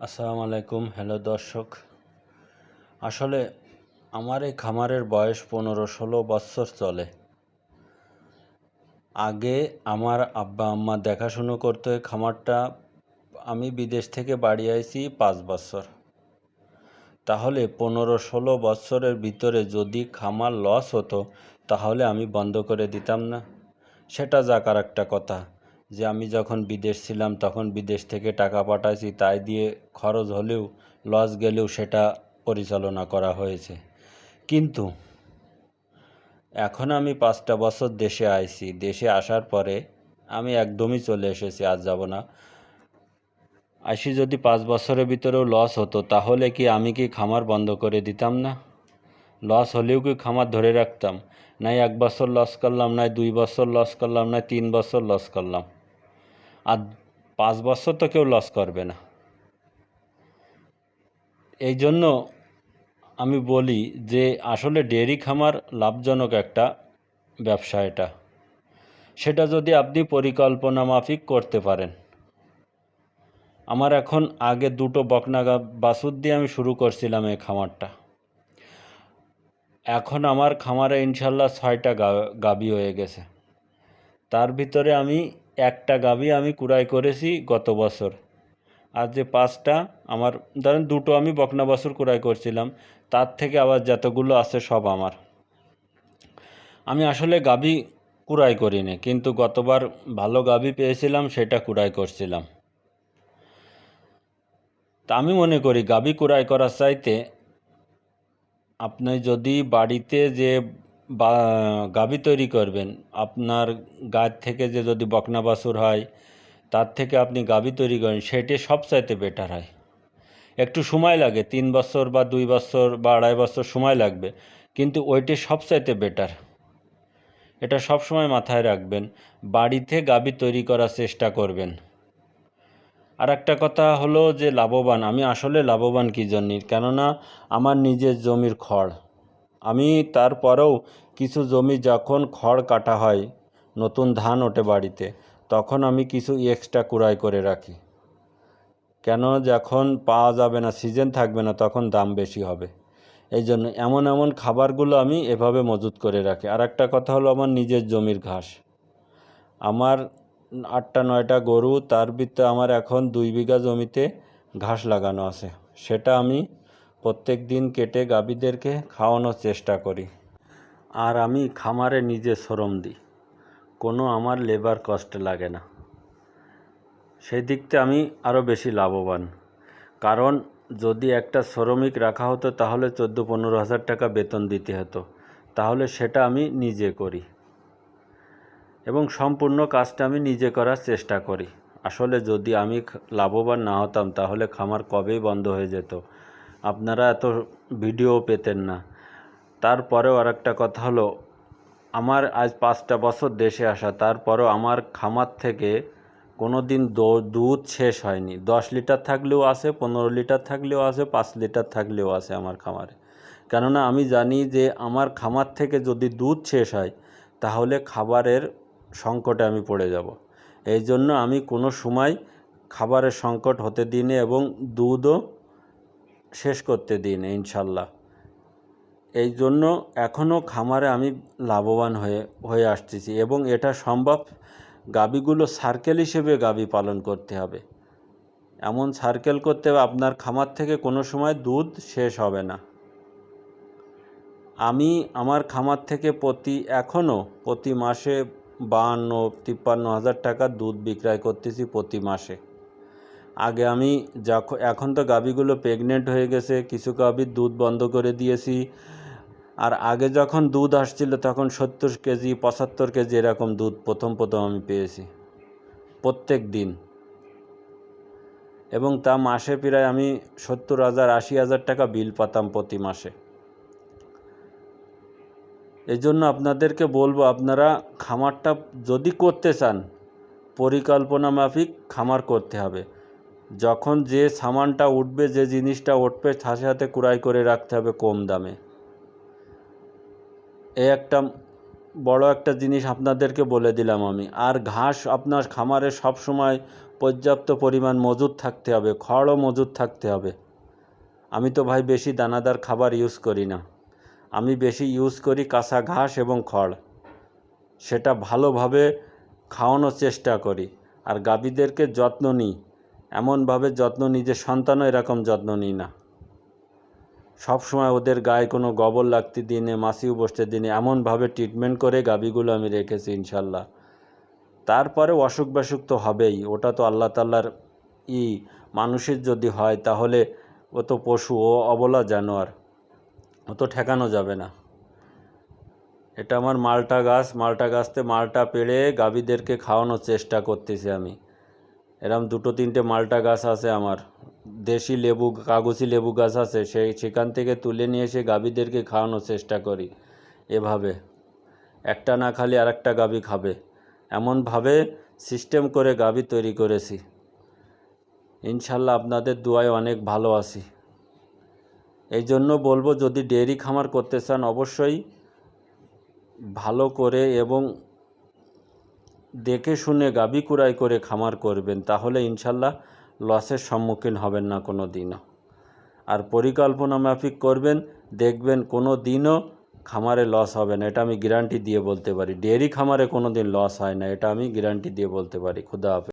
আসসালামু আলাইকুম। হ্যালো দর্শক। আসলে আমার এই খামারের বয়স পনেরো ষোলো বৎসর চলে। আগে আমার আব্বা আম্মা দেখাশুনো করতো খামারটা। আমি বিদেশ থেকে বাড়ি আইছি পাঁচ বছর। তাহলে পনেরো ষোলো বৎসরের ভিতরে যদি খামার লস হতো, তাহলে আমি বন্ধ করে দিতাম না। সেটা আর একটা কথা। যে আমি যখন বিদেশ ছিলাম, তখন বিদেশ থেকে টাকা পাঠাইছি, তাই দিয়ে খরচ হলেও, লস গেলেও সেটা পরিচালনা করা হয়েছে। কিন্তু, এখন আমি পাঁচটা বছর দেশে আইছি। দেশে আসার পরে আমি একদমই চলে এসেছি আজ যাব না। আসি যদি পাঁচ বছরের ভিতরেও লস হতো, তাহলে কি আমি কি খামার বন্ধ করে দিতাম না? লস হলেও কি খামার ধরে রাখতাম? নাই এক বছর লস করলাম, নাই দুই বছর লস করলাম, নাই তিন বছর লস করলাম। আর পাঁচ বছর তো কেউ লস করবে না। এই জন্য আমি বলি যে, আসলে ডেয়ারি খামার লাভজনক একটা ব্যবসা এটা। সেটা যদি আপনি পরিকল্পনা মাফিক করতে পারেন। আমার এখন আগে দুটো বকনা গা- বাছুর দিয়ে আমি শুরু করছিলাম এই খামারটা। এখন আমার খামারে ইনশাল্লাহ ছয়টা গা- গাভী হয়ে গেছে। তার ভিতরে আমি একটা গাভী আমি কুড়াই করেছি গত বছর। আর যে পাঁচটা, আমার ধরেন দুটো আমি বকনা বাছুর কুড়াই করছিলাম, তার থেকে আবার যতগুলো আছে সব আমার। আমি আসলে গাভী কুড়াই করিনি, কিন্তু গতবার ভালো গাভী পেয়েছিলাম, সেটা কুড়াই করছিলাম। তা আমি মনে করি, গাভী কুড়াই করার চাইতে আপনি যদি বাড়িতে যে বা গাভী তৈরি করবেন। আপনার গাছ থেকে যে যদি বকনা বাছুর হয়, তার থেকে আপনি গাভী তৈরি করেন, সেটি সবচাইতে বেটার হয়। একটু সময় লাগে, তিন বছর বা দুই বছর বা আড়াই বছর সময় লাগবে, কিন্তু ওইটি সবচাইতে বেটার এটা সব সময় মাথায় রাখবেন, বাড়িতে গাভী তৈরি করার চেষ্টা করবেন। আর একটা কথা হলো যে, লাভবান, আমি আসলে লাভবান কী জন্য? কেননা, আমার নিজের জমির খড়। আমি তারপরেও কিছু জমি যখন খড় কাটা হয়, নতুন ধান ওঠে বাড়িতে, তখন আমি কিছু এক্সট্রা কুড়াই করে রাখি। কেন যখন পাওয়া যাবে না সিজন থাকবে না, তখন দাম বেশি হবে। এই জন্য এমন এমন খাবারগুলো আমি এভাবে মজুত করে রাখি। আর একটা কথা হলো আমার নিজের জমির ঘাস। আমার আটটা, নয়টা গরু, তার ভিতরে আমার এখন দুই বিঘা জমিতে ঘাস লাগানো আছে। সেটা আমি প্রত্যেক দিন কেটে গাভীদেরকে খাওয়ানোর চেষ্টা করি। আর আমি খামারে নিজে শ্রম দিই। কোনো আমার লেবার কষ্ট লাগে না। সেই দিকতে আমি আরও বেশি লাভবান। কারণ যদি একটা শ্রমিক রাখা হতো, তাহলে চোদ্দ পনেরো হাজার টাকা বেতন দিতে হতো। তাহলে সেটা আমি নিজে করি। এবং সম্পূর্ণ কাজটা আমি নিজে করার চেষ্টা করি। আসলে যদি আমি লাভবান না হতাম, তাহলে খামার কবেই বন্ধ হয়ে যেত? আপনারা এত ভিডিও পেতেন না। তারপরেও আর একটা কথা হলো, আমার আজ পাঁচটা বছর দেশে আসা, তারপরেও আমার খামার থেকে কোনো দিন দুধ শেষ হয়নি। দশ লিটার থাকলেও আছে, পনেরো লিটার থাকলেও আছে, পাঁচ লিটার থাকলেও আছে আমার খামারে। কেননা আমি জানি যে আমার খামার থেকে যদি দুধ শেষ হয়, তাহলে খাবারের সংকটে আমি পড়ে যাব। এই জন্য আমি কোনো সময় খাবারের সংকট হতে দিইনি এবং দুধও শেষ করতে দিন, ইনশাল্লাহ। এই জন্য এখনও খামারে আমি লাভবান হয়ে হয়ে আসতেছি এবং এটা সম্ভব গাবিগুলো সার্কেল হিসেবে গাবি পালন করতে হবে। এমন সার্কেল করতে হবে, আপনার খামার থেকে কোনো সময় দুধ শেষ হবে না। আমি আমার খামার থেকে প্রতি এখনও প্রতি মাসে বাহান্ন, তিপ্পান্ন হাজার টাকা দুধ বিক্রয় করতেছি প্রতি মাসে। আগে আমি এখন তো গাভীগুলো প্রেগনেন্ট হয়ে গেছে, কিছু গাভীর দুধ বন্ধ করে দিয়েছি। আর আগে যখন দুধ আসছিল তখন সত্তর কেজি, পঁচাত্তর কেজি এরকম দুধ প্রথম প্রথম আমি পেয়েছি। প্রত্যেক দিন। এবং তা মাসে প্রায় আমি সত্তর হাজার, আশি হাজার টাকা বিল পাতাম প্রতি মাসে। এই জন্য আপনাদেরকে বলব, আপনারা খামারটা যদি করতে চান, পরিকল্পনা মাফিক খামার করতে হবে। যখন যে সামানটা উঠবে, যে জিনিসটা উঠবে, সাথে সাথে কুড়াই করে রাখতে হবে কম দামে। এ একটা বড় একটা জিনিস আপনাদেরকে বলে দিলাম আমি। আর ঘাস আপনার খামারে সব সময় পর্যাপ্ত পরিমাণ মজুদ থাকতে হবে, খড়ও মজুদ থাকতে হবে। আমি তো ভাই বেশি দানাদার খাবার ইউজ করি না। আমি বেশি ইউজ করি কাঁচা ঘাস এবং খড়। সেটা ভালোভাবে খাওয়ানোর চেষ্টা করি। আর গাভীদেরকে যত্ন নিই। এমনভাবে যত্ন যে সন্তানও এরকম যত্ন নিই না। সব সময় ওদের গায়ে কোনো গোবর লাগতে দিনে মাছিও বসতে দিনে, এমনভাবে ট্রিটমেন্ট করে গাভীগুলো আমি রেখেছি ইনশাল্লাহ। তারপরে অসুখ বিসুখ তো হবেই, ওটা তো আল্লাহ তাল্লার ই, মানুষের যদি হয় তাহলে ও তো পশু, ও অবলা জানোয়ার, ও তো ঠেকানো যাবে না। এটা আমার মালটা গাছ, মালটা গাছতে মালটা পেড়ে গাভীদেরকে খাওয়ানোর চেষ্টা করতেছি আমি। এরম দুটো তিনটে মালটা গাছ আছে আমার। দেশি লেবু, কাগজি লেবু গাছ আছে, সেই সেখান থেকে তুলে নিয়ে এসে গাভীদেরকে খাওয়ানোর চেষ্টা করি এভাবে। একটা না খালি আরেকটা গাভী খাবে। এমনভাবে সিস্টেম করে গাভী তৈরি করেছি। ইনশাল্লাহ আপনাদের দুয়ায় অনেক ভালো আছি। এই জন্য বলব, যদি ডেয়ারি খামার করতে চান, অবশ্যই ভালো করে এবং দেখে শুনে গাবি কুড়াই করে খামার করবেন, তাহলে ইনশাল্লাহ লসের সম্মুখীন হবেন না কোনো দিনও। আর পরিকল্পনা মাফিক করবেন, দেখবেন কোনো দিনও খামারে লস হবে না। এটা আমি গ্যারান্টি দিয়ে বলতে পারি। ডেয়ারি খামারে কোনো দিন লস হয় না, এটা আমি গ্যারান্টি দিয়ে বলতে পারি। খুদা হাফেজ।